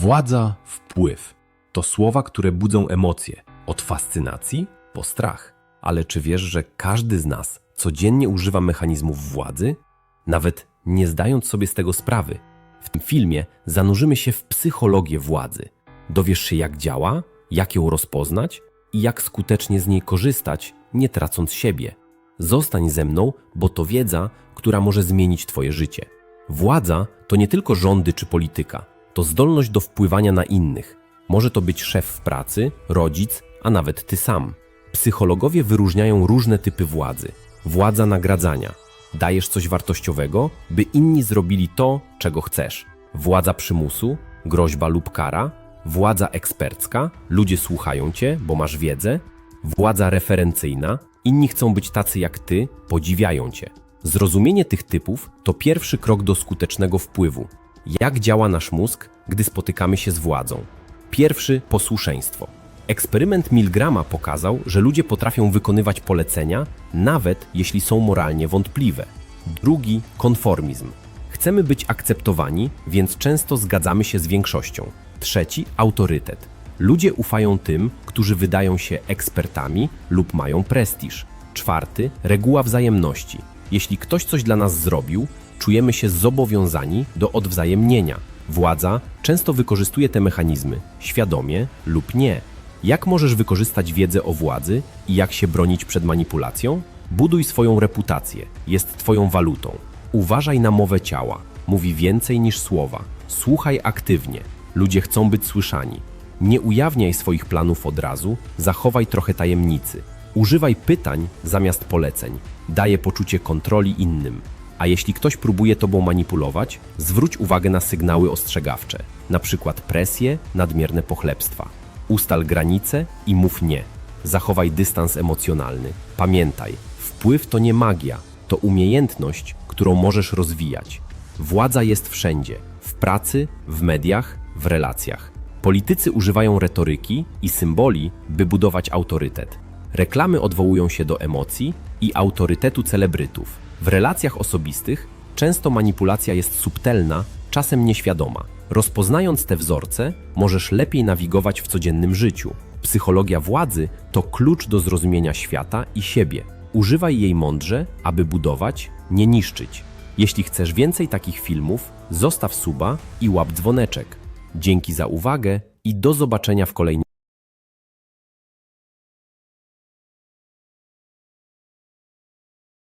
Władza, wpływ to słowa, które budzą emocje, od fascynacji po strach. Ale czy wiesz, że każdy z nas codziennie używa mechanizmów władzy, nawet nie zdając sobie z tego sprawy? W tym filmie zanurzymy się w psychologię władzy. Dowiesz się, jak działa, jak ją rozpoznać i jak skutecznie z niej korzystać, nie tracąc siebie. Zostań ze mną, bo to wiedza, która może zmienić Twoje życie. Władza to nie tylko rządy czy polityka, to zdolność do wpływania na innych. Może to być szef w pracy, rodzic, a nawet ty sam. Psychologowie wyróżniają różne typy władzy. Władza nagradzania. Dajesz coś wartościowego, by inni zrobili to, czego chcesz. Władza przymusu, groźba lub kara. Władza ekspercka, ludzie słuchają cię, bo masz wiedzę. Władza referencyjna, inni chcą być tacy jak ty, podziwiają cię. Zrozumienie tych typów to pierwszy krok do skutecznego wpływu. Jak działa nasz mózg, gdy spotykamy się z władzą? Pierwszy posłuszeństwo. Eksperyment Milgrama pokazał, że ludzie potrafią wykonywać polecenia, nawet jeśli są moralnie wątpliwe. Drugi konformizm. Chcemy być akceptowani, więc często zgadzamy się z większością. Trzeci autorytet. Ludzie ufają tym, którzy wydają się ekspertami lub mają prestiż. Czwarty reguła wzajemności. Jeśli ktoś coś dla nas zrobił, czujemy się zobowiązani do odwzajemnienia. Władza często wykorzystuje te mechanizmy, świadomie lub nie. Jak możesz wykorzystać wiedzę o władzy i jak się bronić przed manipulacją? Buduj swoją reputację, jest Twoją walutą. Uważaj na mowę ciała, mówi więcej niż słowa. Słuchaj aktywnie, ludzie chcą być słyszani. Nie ujawniaj swoich planów od razu, zachowaj trochę tajemnicy. Używaj pytań zamiast poleceń, daje poczucie kontroli innym. A jeśli ktoś próbuje tobą manipulować, zwróć uwagę na sygnały ostrzegawcze, przykład presję, nadmierne pochlebstwa. Ustal granice i mów nie. Zachowaj dystans emocjonalny. Pamiętaj, wpływ to nie magia, to umiejętność, którą możesz rozwijać. Władza jest wszędzie w pracy, w mediach, w relacjach. Politycy używają retoryki i symboli, by budować autorytet. Reklamy odwołują się do emocji i autorytetu celebrytów. W relacjach osobistych często manipulacja jest subtelna, czasem nieświadoma. Rozpoznając te wzorce, możesz lepiej nawigować w codziennym życiu. Psychologia władzy to klucz do zrozumienia świata i siebie. Używaj jej mądrze, aby budować, nie niszczyć. Jeśli chcesz więcej takich filmów, zostaw suba i łap dzwoneczek. Dzięki za uwagę i do zobaczenia w kolejnym